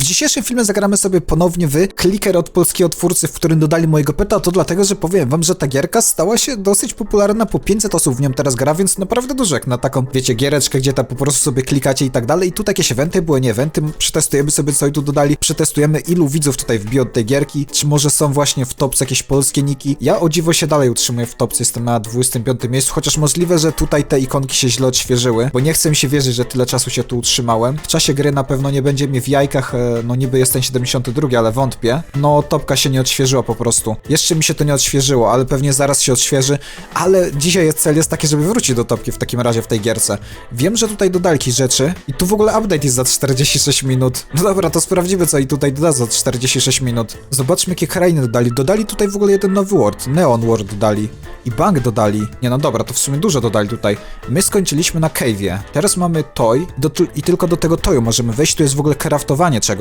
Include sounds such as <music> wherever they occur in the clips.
W dzisiejszym filmie zagramy sobie ponownie w kliker od polskiego twórcy, w którym dodali mojego peta, to dlatego, że powiem wam, że ta gierka stała się dosyć popularna, po 500 osób w nią teraz gra, więc naprawdę dużo jak na taką, wiecie, giereczkę, gdzie tam po prostu sobie klikacie i tak dalej. I tu jakieś eventy były, nie eventy, przetestujemy sobie co i tu dodali, przetestujemy ilu widzów tutaj wbiło od tej gierki, czy może są właśnie w topce jakieś polskie niki. Ja o dziwo się dalej utrzymuję w topce, jestem na 25 miejscu, chociaż możliwe, że tutaj te ikonki się źle odświeżyły, bo nie chcę mi się wierzyć, że tyle czasu się tu utrzymałem. W czasie gry na pewno nie będzie mnie w jajkach, e, no niby jest ten 72, ale wątpię. No topka się nie odświeżyła po prostu. Jeszcze mi się to nie odświeżyło, ale pewnie zaraz się odświeży, ale dzisiaj jest cel jest taki, żeby wrócić do topki w takim razie w tej gierce. Wiem, że tutaj dodali rzeczy i tu w ogóle update jest za 46 minut. <laughs> No dobra, to sprawdzimy co i tutaj doda za 46 minut. Zobaczmy jakie krainy dodali. Dodali tutaj w ogóle jeden nowy world, Neon World dodali. I bank dodali. Nie no dobra, to w sumie dużo dodali tutaj. My skończyliśmy na cave'ie. Teraz mamy toy do, i tylko do tego toju możemy wejść. Tu jest w ogóle craftowanie czegoś.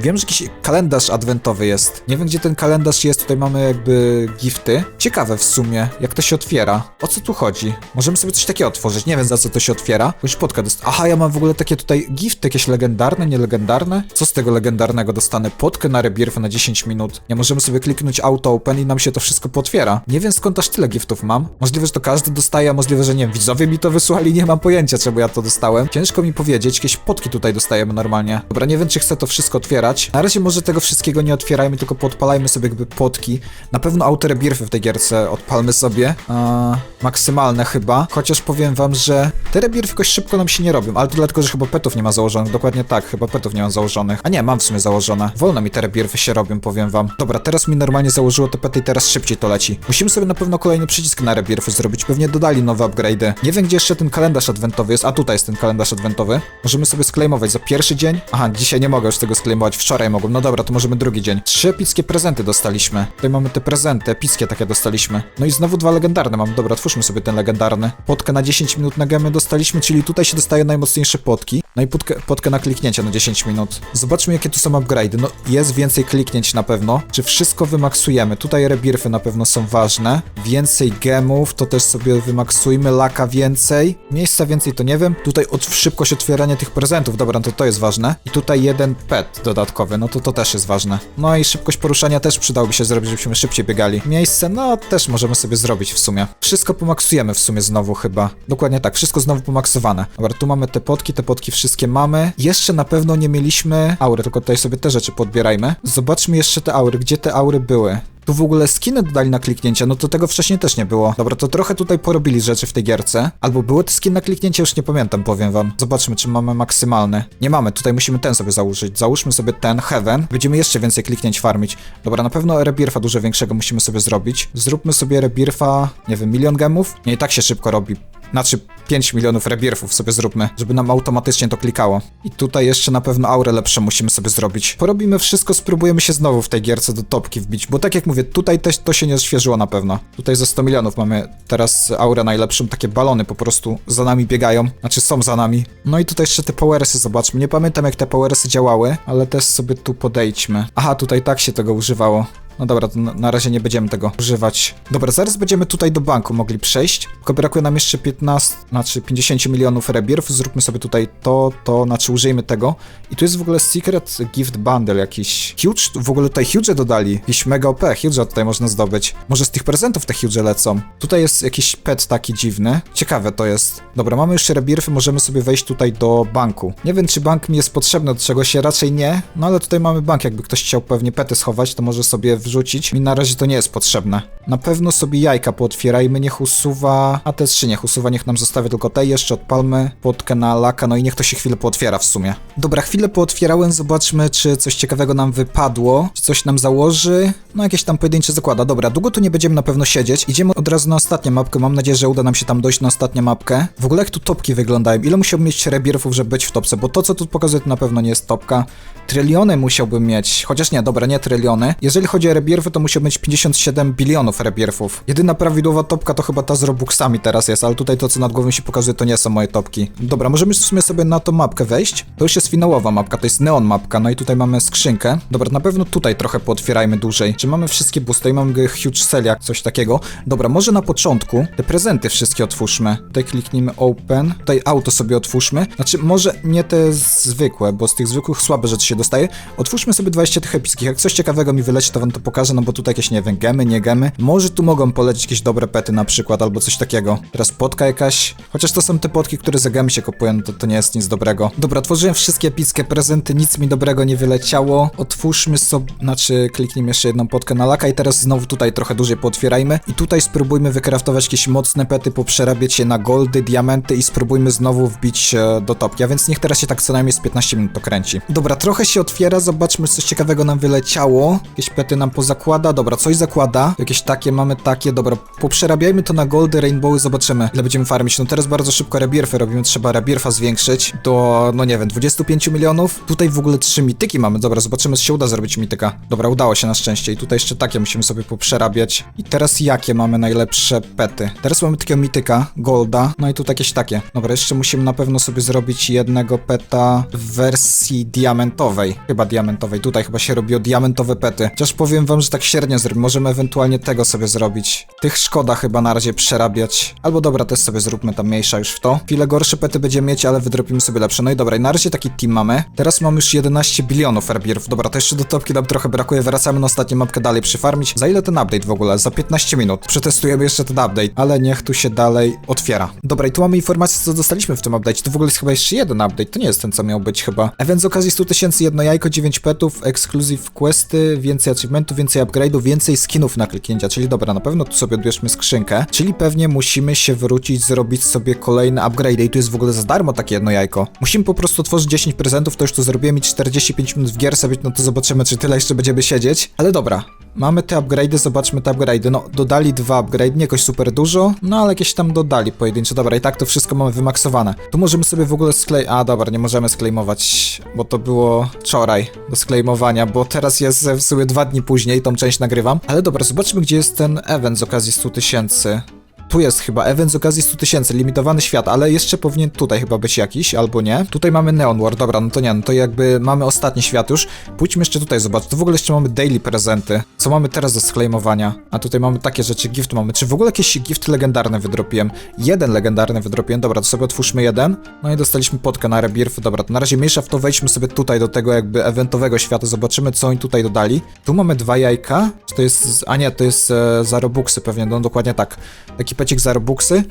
Wiem, że jakiś kalendarz adwentowy jest. Nie wiem, gdzie ten kalendarz jest. Tutaj mamy jakby gifty. Ciekawe w sumie, jak to się otwiera. O co tu chodzi? Możemy sobie coś takiego otworzyć. Nie wiem, za co to się otwiera. Jakąś podkę dost... Aha, ja mam w ogóle takie tutaj gifty, jakieś legendarne, nielegendarne. Co z tego legendarnego dostanę? Podkę na rebirth na 10 minut. Nie możemy sobie kliknąć auto open i nam się to wszystko potwiera. Nie wiem, skąd aż tyle giftów mam. Możliwe, że to każdy dostaje, a możliwe, że nie wiem. Widzowie mi to wysłali, nie mam pojęcia, czemu ja to dostałem. Ciężko mi powiedzieć. Jakieś podki tutaj dostajemy normalnie. Dobra, nie wiem, czy chcę to wszystko otwierać. Na razie może tego wszystkiego nie otwierajmy, tylko podpalajmy sobie jakby podki. Na pewno auto rebirthy w tej gierce odpalmy sobie. Eee, maksymalne chyba. Chociaż powiem wam, że te rebirthy jakoś szybko nam się nie robią, ale to dlatego, że chyba petów nie ma założonych. Dokładnie tak, chyba petów nie mam założonych. A nie, mam w sumie założone. Wolno mi te rebirthy się robią, powiem wam. Dobra, teraz mi normalnie założyło te pety i teraz szybciej to leci. Musimy sobie na pewno kolejny przycisk na rebirthy zrobić. Pewnie dodali nowe upgrade'y. Nie wiem, gdzie jeszcze ten kalendarz adwentowy jest. A tutaj jest ten kalendarz adwentowy. Możemy sobie sklejmować za pierwszy dzień. Aha, dzisiaj nie mogę już tego sklejmować. Wczoraj mogłem. No dobra, to możemy drugi dzień. Trzy epickie prezenty dostaliśmy. Tutaj mamy te prezenty, epickie takie dostaliśmy. No i znowu dwa legendarne mam. Dobra, otwórzmy sobie ten legendarny. Potkę na 10 minut na gemy dostaliśmy, czyli tutaj się dostaje najmocniejsze potki. No i potkę, na kliknięcie na 10 minut. Zobaczmy, jakie tu są upgrade'y. No, jest więcej kliknięć na pewno. Czy wszystko wymaksujemy? Tutaj rebirthy na pewno są ważne. Więcej gemów, to też sobie wymaksujmy. Laka więcej. Miejsca więcej to nie wiem. Tutaj od, szybkość otwierania tych prezentów. Dobra, no to to jest ważne. I tutaj jeden pet dodatkowy, no to to też jest ważne. No i szybkość poruszania też przydałoby się zrobić, żebyśmy szybciej biegali. Miejsce, no też możemy sobie zrobić w sumie. Wszystko pomaksujemy w sumie znowu chyba. Dokładnie tak, wszystko znowu pomaksowane. Dobra, tu mamy te potki, te potki wszystkie mamy. Jeszcze na pewno nie mieliśmy aury, tylko tutaj sobie te rzeczy podbierajmy. Zobaczmy jeszcze te aury, gdzie te aury były. Tu w ogóle skiny dodali na kliknięcie, no to tego wcześniej też nie było. Dobra, to trochę tutaj porobili rzeczy w tej gierce. Albo były te skiny na kliknięcie, już nie pamiętam, powiem wam. Zobaczmy, czy mamy maksymalny. Nie mamy, tutaj musimy ten sobie założyć. Załóżmy sobie ten, Heaven. Będziemy jeszcze więcej kliknięć farmić. Dobra, na pewno rebirfa dużo większego musimy sobie zrobić. Zróbmy sobie rebirfa, nie wiem, milion gemów? Nie, i tak się szybko robi. Znaczy 5 milionów rebirfów sobie zróbmy, żeby nam automatycznie to klikało. I tutaj jeszcze na pewno aurę lepsze musimy sobie zrobić. Porobimy wszystko, spróbujemy się znowu w tej gierce do topki wbić, bo tak jak mówię, tutaj też to się nie odświeżyło na pewno. Tutaj za 100 milionów mamy teraz aurę najlepszą, takie balony po prostu za nami biegają, znaczy są za nami. No i tutaj jeszcze te powersy zobaczmy, nie pamiętam jak te powersy działały, ale też sobie tu podejdźmy. Aha, tutaj tak się tego używało. No dobra, to na, razie nie będziemy tego używać. Dobra, zaraz będziemy tutaj do banku mogli przejść. Tylko brakuje nam jeszcze 15, znaczy 50 milionów rebirth. Zróbmy sobie tutaj to, to, znaczy użyjmy tego. I tu jest w ogóle Secret Gift Bundle jakiś. Huge, w ogóle tutaj huge dodali. Jakiś mega OP, huge tutaj można zdobyć. Może z tych prezentów te huge lecą. Tutaj jest jakiś pet taki dziwny. Ciekawe to jest. Dobra, mamy już rebirthy, możemy sobie wejść tutaj do banku. Nie wiem, czy bank mi jest potrzebny do czegoś, raczej nie. No ale tutaj mamy bank, jakby ktoś chciał pewnie pety schować, to może sobie wrzucić. Mi na razie to nie jest potrzebne. Na pewno sobie jajka pootwierajmy, niech usuwa... A te trzy niech usuwa, niech nam zostawi tylko te, jeszcze odpalmy potkę na laka, no i niech to się chwilę pootwiera w sumie. Dobra, chwilę pootwierałem, zobaczmy, czy coś ciekawego nam wypadło, czy coś nam założy, no jakieś tam pojedyncze zakłada. Dobra, długo tu nie będziemy na pewno siedzieć, idziemy od razu na ostatnią mapkę, mam nadzieję, że uda nam się tam dojść na ostatnią mapkę. W ogóle jak tu topki wyglądają, ile musiałbym mieć rebirfów, żeby być w topce, bo to, co tu pokazuje, to na pewno nie jest topka. Tryliony musiałbym mieć, chociaż nie, dobra, nie tryliony. Jeżeli chodzi o rebirfy, to musi być 57 bilionów rebirfów. Jedyna prawidłowa topka to chyba ta z Robuxami teraz jest, ale tutaj to, co nad głową się pokazuje, to nie są moje topki. Dobra, możemy w sumie sobie na tą mapkę wejść. To już jest finałowa mapka, to jest neon mapka, no i tutaj mamy skrzynkę. Dobra, na pewno tutaj trochę pootwierajmy dłużej. Czy mamy wszystkie busty i mamy huge sell jak coś takiego. Dobra, może na początku te prezenty wszystkie otwórzmy. Tutaj kliknijmy open, tutaj auto sobie otwórzmy. Znaczy, może nie te zwykłe, bo z tych zwykłych słabe rzeczy się dostaje. Otwórzmy sobie 20 tych epickich. Jak coś ciekawego mi wyleci, to wam to pokażę, no bo tutaj jakieś, nie wiem, gemy, nie gemy. Może tu mogą polecieć jakieś dobre pety na przykład, albo coś takiego. Teraz potka jakaś. Chociaż to są te potki, które za gemy się kupują, no to to nie jest nic dobrego. Dobra, otworzyłem wszystkie epickie prezenty, nic mi dobrego nie wyleciało. Otwórzmy sobie, znaczy kliknijmy jeszcze jedną potkę na laka i teraz znowu tutaj trochę dłużej pootwierajmy. I tutaj spróbujmy wykraftować jakieś mocne pety, poprzerabiać je na goldy, diamenty i spróbujmy znowu wbić e, do topki. A więc niech teraz się tak co najmniej z 15 minut to kręci. Dobra, trochę się otwiera, zobaczmy coś ciekawego nam wyleciało. Jakieś pety nam pozakłada, dobra, coś zakłada. Jakieś takie mamy takie, dobra, poprzerabiajmy to na goldy, rainbowy, zobaczymy ile będziemy farmić. No teraz bardzo szybko rebirfy robimy, trzeba rebirfa zwiększyć do, no nie wiem, 25 milionów. Tutaj w ogóle trzy mityki mamy, dobra, zobaczymy co się uda zrobić mityka. Dobra, udało się na szczęście i tutaj jeszcze takie musimy sobie poprzerabiać. I teraz jakie mamy najlepsze pety? Teraz mamy takiego mityka, golda, no i tu jakieś takie. Dobra, jeszcze musimy na pewno sobie zrobić jednego peta w wersji diamentowej. Chyba diamentowej, tutaj chyba się robiło diamentowe pety. Chociaż powiem wam, że tak średnio zrobimy, możemy ewentualnie tego sobie zrobić. Tych szkoda chyba na razie przerabiać. Albo dobra, też sobie zróbmy tam mniejsza już w to. Chwilę gorsze pety będziemy mieć, ale wydropimy sobie lepsze. No i dobra, i na razie taki team mamy. Teraz mamy już 11 bilionów herbirów. Dobra, to jeszcze do topki nam trochę brakuje. Wracamy na ostatnią mapkę dalej przyfarmić. Za ile ten update w ogóle? Za 15 minut. Przetestujemy jeszcze ten update, ale niech tu się dalej otwiera. Dobra, i tu mamy informację, co dostaliśmy w tym update. To w ogóle jest chyba jeszcze jeden update. To nie jest ten, co miał być chyba. Event z okazji 100 tysięcy, jedno jajko, 9 petów, exclusive questy, więcej achievementów, więcej upgrade'ów, więcej skinów na kliknięcia. Czyli dobra, na pewno tu sobie odbierzmy skrzynkę. Czyli pewnie musimy się wrócić, zrobić sobie kolejne upgrade. I tu jest w ogóle za darmo takie jedno jajko. Musimy po prostu otworzyć 10 prezentów, to już to zrobiłem i 45 minut w gier sobie, no to zobaczymy, czy tyle jeszcze będziemy siedzieć. Ale dobra, Mamy te upgrade'y, zobaczmy te upgrade'y. No, dodali dwa upgrade, nie jakoś super dużo, no ale jakieś tam dodali pojedyncze. Dobra, i tak to wszystko mamy wymaksowane. Tu możemy sobie w ogóle sklej... A, dobra, nie możemy sklejmować, bo to było wczoraj do sklejmowania, bo teraz jest w sumie dwa dni później, tą część nagrywam. Ale dobra, zobaczmy, gdzie jest ten event z okazji 100 tysięcy. Tu jest chyba event z okazji 100 tysięcy, limitowany świat, ale jeszcze powinien tutaj chyba być jakiś, albo nie. Tutaj mamy Neon War, dobra, no to nie, no to jakby mamy ostatni świat już. Pójdźmy jeszcze tutaj, zobacz, tu w ogóle jeszcze mamy daily prezenty. Co mamy teraz do sklejmowania? A tutaj mamy takie rzeczy, gift mamy. Czy w ogóle jakieś gift legendarny wydropiłem? Jeden legendarny wydropiłem, dobra, to sobie otwórzmy jeden. No i dostaliśmy potkę na rebirth, dobra, to na razie mniejsza w to, wejdźmy sobie tutaj do tego jakby eventowego świata, zobaczymy co oni tutaj dodali. Tu mamy dwa jajka, czy to jest, a nie, to jest e, za robuxy pewnie, no dokładnie tak. Taki pecik za robuxy.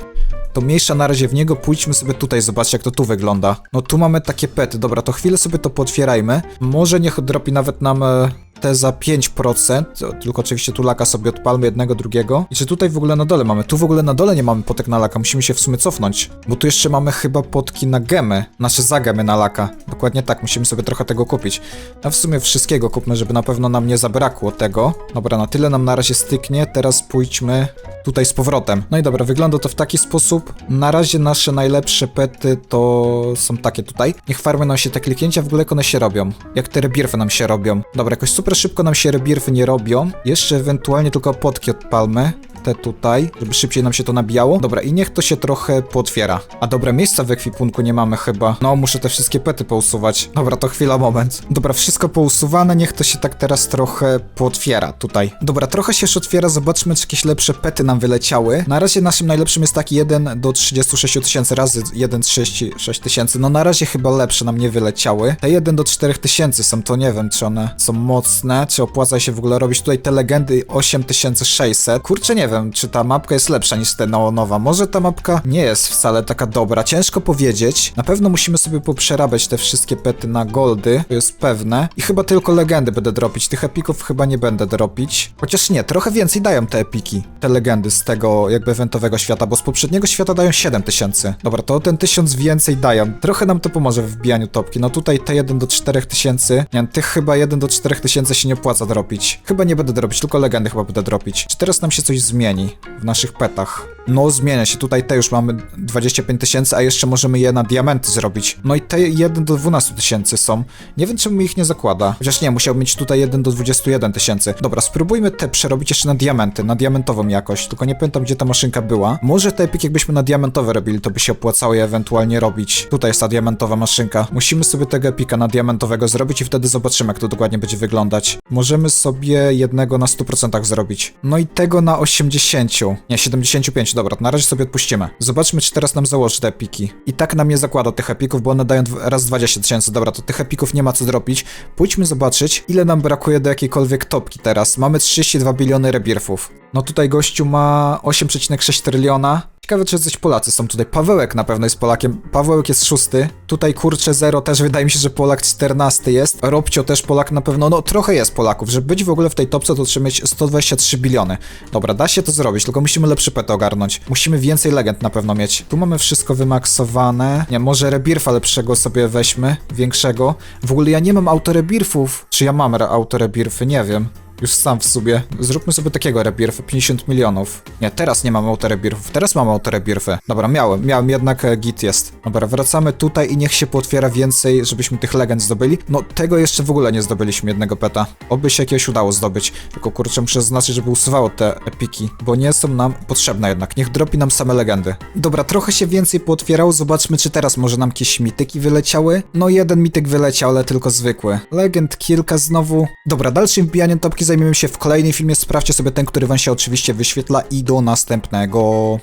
To mniejsza na razie w niego, pójdźmy sobie tutaj, zobaczcie jak to tu wygląda. No tu mamy takie pety, dobra, to chwilę sobie to potwierajmy. Może niech dropi nawet nam e, te za 5%, to tylko oczywiście tu laka sobie odpalmy jednego, drugiego. I czy tutaj w ogóle na dole mamy? Tu w ogóle na dole nie mamy potek na laka, musimy się w sumie cofnąć. Bo tu jeszcze mamy chyba potki na gemy, nasze zagemy na laka. Dokładnie tak, musimy sobie trochę tego kupić. A w sumie wszystkiego kupmy, żeby na pewno nam nie zabrakło tego. Dobra, na tyle nam na razie styknie, teraz pójdźmy tutaj z powrotem. No i dobra, wygląda to w taki sposób. Na razie nasze najlepsze pety to są takie tutaj. Niech farmy nam się te kliknięcia w ogóle jak one się robią. Jak te rebirfy nam się robią. Dobra, jakoś super szybko nam się rebirfy nie robią. Jeszcze ewentualnie tylko potki odpalmy te tutaj, żeby szybciej nam się to nabijało. Dobra, i niech to się trochę pootwiera. A dobra, miejsca w ekwipunku nie mamy chyba. No, muszę te wszystkie pety pousuwać. Dobra, to chwila, moment. Dobra, wszystko pousuwane, niech to się tak teraz trochę pootwiera tutaj. Dobra, trochę się już otwiera, zobaczmy, czy jakieś lepsze pety nam wyleciały. Na razie naszym najlepszym jest taki 1 do 36 tysięcy razy 1 36 tysięcy. No na razie chyba lepsze nam nie wyleciały. Te 1 do 4 tysięcy są, to nie wiem, czy one są mocne, czy opłaca się w ogóle robić tutaj te legendy 8600. Kurczę, nie wiem, czy ta mapka jest lepsza niż ta neonowa. Może ta mapka nie jest wcale taka dobra. Ciężko powiedzieć. Na pewno musimy sobie poprzerabiać te wszystkie pety na goldy, to jest pewne. I chyba tylko legendy będę dropić. Tych epików chyba nie będę dropić. Chociaż nie, trochę więcej dają te epiki, te legendy z tego jakby eventowego świata, bo z poprzedniego świata dają 7000. Dobra, to ten 1000 więcej dają. Trochę nam to pomoże w wbijaniu topki. No tutaj te 1 do 4000. Nie tych chyba 1 do 4000 się nie opłaca dropić. Chyba nie będę dropić, tylko legendy chyba będę dropić. Czy teraz nam się coś zmieni? Zmieni w naszych petach. No, zmienia się. Tutaj te już mamy 25 tysięcy, a jeszcze możemy je na diamenty zrobić. No i te 1 do 12 tysięcy są. Nie wiem, czemu ich nie zakłada. Chociaż nie, musiał mieć tutaj 1 do 21 tysięcy. Dobra, spróbujmy te przerobić jeszcze na diamenty, na diamentową jakość. Tylko nie pamiętam, gdzie ta maszynka była. Może te epiki, jakbyśmy na diamentowe robili, to by się opłacało je ewentualnie robić. Tutaj jest ta diamentowa maszynka. Musimy sobie tego epika na diamentowego zrobić i wtedy zobaczymy, jak to dokładnie będzie wyglądać. Możemy sobie jednego na 100% zrobić. No i tego na 80. Nie, 75. Dobra, na razie sobie odpuścimy. Zobaczmy, czy teraz nam założy te epiki. I tak nam nie zakłada tych epików, bo one dają raz 20 tysięcy. Dobra, to tych epików nie ma co zrobić. Pójdźmy zobaczyć, ile nam brakuje do jakiejkolwiek topki teraz. Mamy 32 biliony rebirfów. No tutaj gościu ma 8,6 tryliona. Ciekawe, czy coś Polacy są tutaj. Pawełek na pewno jest Polakiem. Pawełek jest szósty. Tutaj kurczę Zero też wydaje mi się, że Polak 14 jest. Robcio też Polak na pewno. No trochę jest Polaków. Żeby być w ogóle w tej topce, to trzeba mieć 123 biliony. Dobra, da się to zrobić, tylko musimy lepszy pet ogarnąć. Musimy więcej legend na pewno mieć. Tu mamy wszystko wymaksowane. Nie, może rebirfa lepszego sobie weźmy. Większego. W ogóle ja nie mam autorebirfów. Czy ja mam re- autorebirfy? Nie wiem. Już sam w sobie. Zróbmy sobie takiego rebirfa, 50 milionów. Nie, teraz nie mam autorebirfów, teraz mam autorebirfy. Dobra, miałem, miałem, jednak e, git jest. Dobra, wracamy tutaj i niech się pootwiera więcej, żebyśmy tych legend zdobyli. No, tego jeszcze w ogóle nie zdobyliśmy, jednego peta. Oby się jakiegoś udało zdobyć. Tylko kurczę, muszę zaznaczyć, żeby usuwało te epiki, bo nie są nam potrzebne jednak. Niech dropi nam same legendy. Dobra, trochę się więcej pootwierało, zobaczmy, czy teraz może nam jakieś mityki wyleciały. No, jeden mityk wyleciał, ale tylko zwykły. Legend kilka znowu. Dobra, dalszym wbijaniem topki zajmiemy się w kolejnym filmie. Sprawdźcie sobie ten, który wam się oczywiście wyświetla i do następnego.